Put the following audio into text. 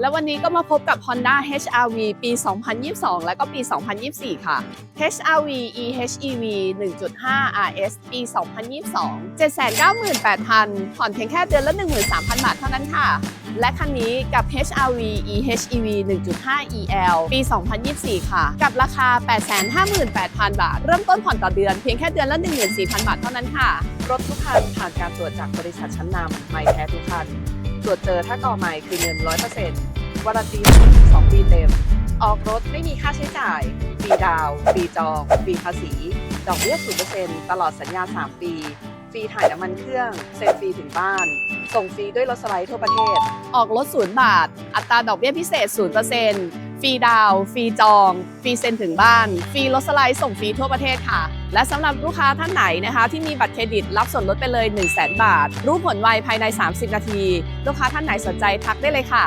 แล้ววันนี้ก็มาพบกับ Honda HR-V ปี 2022 และก็ปี 2024 ค่ะ HR-V eHEV 1.5 RS ปี 2022 798,000 ผ่อนเพียงแค่เดือนละ 13,000 บาทเท่านั้นค่ะ และคันนี้กับ HR-V eHEV 1.5 EL ปี 2024 ค่ะ กับราคา 858,000 บาท เริ่มต้นผ่อนต่อเดือนเพียงแค่เดือนละ 14,000 บาทเท่านั้นค่ะ รถทุกคันผ่านการตรวจจากบริษัทชั้นนำไม่แท้ทุกคัน ตรวจเจอถ้าก่อใหม่คือเงิน100%วารันตีสองปีเต็ม ออกรถไม่มีค่าใช้จ่ายฟรีดาวฟรีจองฟรีภาษี ดอกเบี้ยศูนเปอร์เซ็นต์ตลอดสัญญา 3 ปี ฟรีถ่ายน้ำมันเครื่อง เซ็นฟรีถึงบ้าน ส่งฟรีด้วยรถสไลด์ทั่วประเทศ ออกรถศูนย์บาท อัตราดอกเบี้ยพิเศษศูนเปอร์เซ็นต์ รีดาว ฟรีจอง ฟรีเซ็นถึงบ้าน ฟรีรถสไลด์ส่งฟรีทั่วประเทศค่ะ และสำหรับลูกค้าท่านไหนนะคะ ที่มีบัตรเครดิตรับส่วนลดไปเลย 1 0 0 0 0แบาท รู้ผลไวภายใน 30 นาที ลูกค้าท่านไหนสนใจทักได้เลยค่ะ